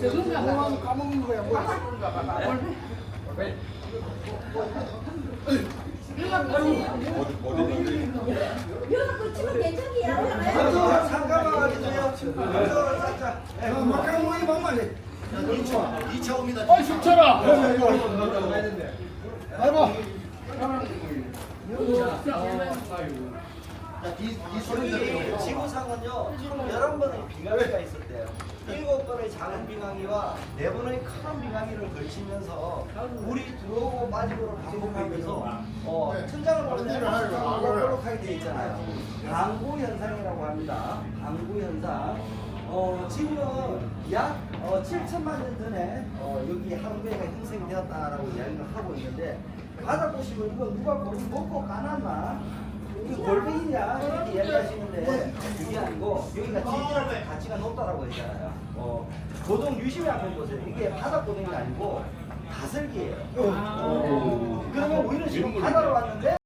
저건가 봐. 공항 까먹는 거야 뭐. 여기 치면 괜찮게요. 한쪽으로 잠깐만 하겠어요. 한쪽으로 살짝. 네, 야, 막상 모이 방만해. 2초, 2초 옵니다. 어 숨차라. 아이고. 자, 이, 이 소리 지구상은요, 총 11번의 빙하기가 있었대요. 7번의 작은 빙하기와 4번의 큰 빙하기를 걸치면서 물이 들어오고 빠지고를 반복하면서 어, 천장을 보면 볼록하게 되어 있잖아요. 방구 현상이라고 합니다. 방구 현상. 어, 지금은 약 어, 7천만 년 전에 어, 여기 하루베가 형성되었다라고 이야기를 하고 있는데 바다 보시면 이거 누가 먹고 까놨나? 골뱅이냐 이렇게 이야기하시는데 그게 아니고 여기가 지질할 가치가 높다라고 했잖아요. 어, 고동 유심히 한번 보세요. 이게 바다 고동이 아니고 다슬기예요. 어, 그러면 우리는 지금 바다로 왔는데